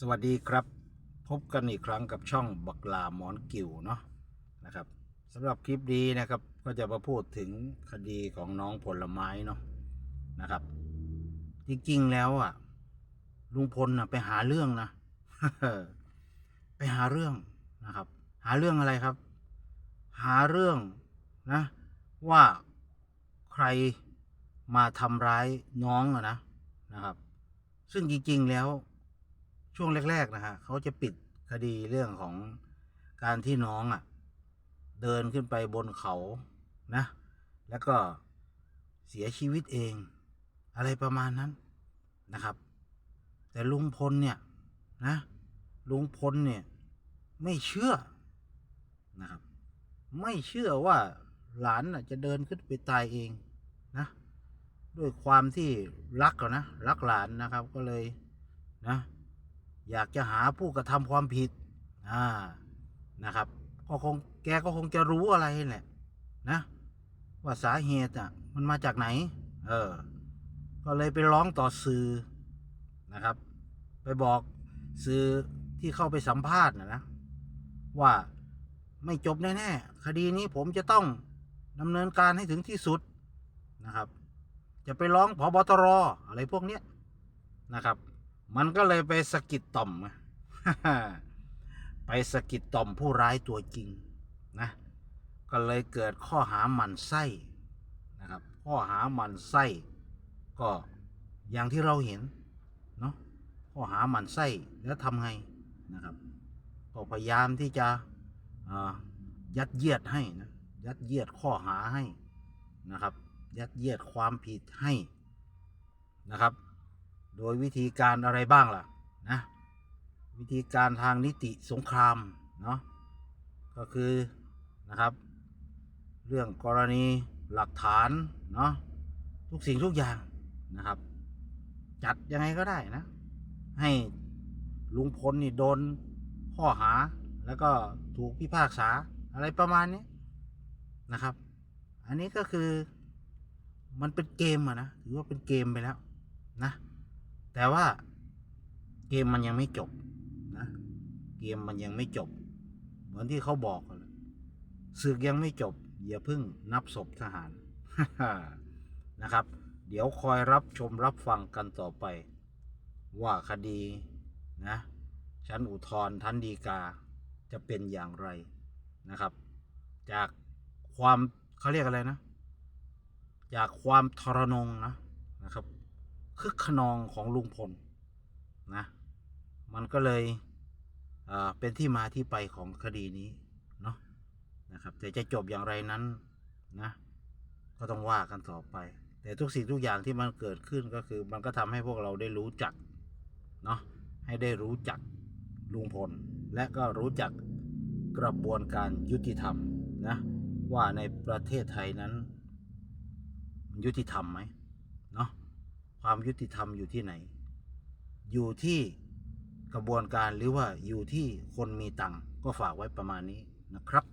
สวัสดีครับ พบกันอีกครั้งกับช่องบักลาหมอนกิวเนาะนะครับสำหรับคลิปนี้นะครับ ก็จะมาพูดถึงคดีของน้องผลไม้เนาะนะครับ จริงๆแล้วอะ ลุงพลนะไปหาเรื่องนะไปหาเรื่องนะครับ หาเรื่องอะไรครับ หาเรื่องนะ ว่าใครมาทำร้ายน้องอะนะนะครับ ซึ่งจริงๆแล้ว ช่วงแรก ๆ นะฮะเขาจะปิดคดีเรื่องของการที่น้องอะ เดินขึ้นไปบนเขานะ แล้วก็เสียชีวิตเอง อะไรประมาณนั้นนะครับ แต่ลุงพลเนี่ยนะ ลุงพลเนี่ย ไม่เชื่อนะครับ ไม่เชื่อว่าหลานน่ะจะเดินขึ้นไปตายเองนะ ด้วยความที่รักนะ รักหลานนะครับก็เลยนะ อยากจะหาผู้กระทำความผิดอ่านะครับก็คงแกก็คงจะรู้อะไรแหละนะว่าสาเหตุอะมันมาจากไหน เออ ก็เลยไปร้องต่อสื่อนะครับ ไปบอกสื่อที่เข้าไปสัมภาษณ์นะนะว่าไม่จบแน่ๆคดีนี้ผมจะต้องดำเนินการให้ถึงที่สุดนะครับ จะไปร้องผบตรอะไรพวกเนี้ยนะครับ มันก็เลยไปสะกิดต่อมไงไปสะกิดต่อมผู้ร้ายตัวจริงนะ ก็เลยเกิดข้อหาหมันไส้นะครับ ข้อหาหมันไส้ก็อย่างที่เราเห็นเนาะ ข้อหาหมันไส้แล้วทำไงนะครับ ก็พยายามที่จะยัดเยียดให้นะยัดเยียดข้อหาให้นะครับ ยัดเยียดความผิดให้นะครับ โดยวิธีการอะไรบ้างล่ะนะวิธีการทางนิติสงครามเนาะก็คือนะครับ เรื่องกรณีหลักฐานเนาะทุกสิ่งทุกอย่างนะครับ จัดยังไงก็ได้นะ ให้ลุงพลนี่โดนข้อหาแล้วก็ถูกพิพากษาอะไรประมาณนี้นะครับ อันนี้ก็คือมันเป็นเกมอะนะถือว่าเป็นเกมไปแล้วนะ แต่ว่าเกมมันยังไม่จบนะ เกมมันยังไม่จบ เหมือนที่เขาบอกเลยศึกยังไม่จบ อย่าพิ่งนับศพทหารนะครับ เดี๋ยวคอยรับชมรับฟังกันต่อไป ว่าคดีนะชั้นอุทธรณ์ทันดีกาจะเป็นอย่างไรนะครับ จากความเขาเรียกอะไรนะ จากความทรนงนะ คึกขนองของลุงพลนะ มันก็เลยเป็นที่มาที่ไปของคดีนี้เนาะนะครับ แต่จะจบอย่างไรนั้นนะ ก็ต้องว่ากันต่อไป แต่ทุกสิ่งทุกอย่างที่มันเกิดขึ้นก็คือมันก็ทำให้พวกเราได้รู้จักเนาะให้ได้รู้จักลุงพล และก็รู้จักกระบวนการยุติธรรมนะว่าในประเทศไทยนั้น มันยุติธรรมไหมเนาะ ความยุติธรรมอยู่ที่ไหน อยู่ที่กระบวนการหรือว่าอยู่ที่คนมีตังค์ก็ฝากไว้ประมาณนี้นะครับ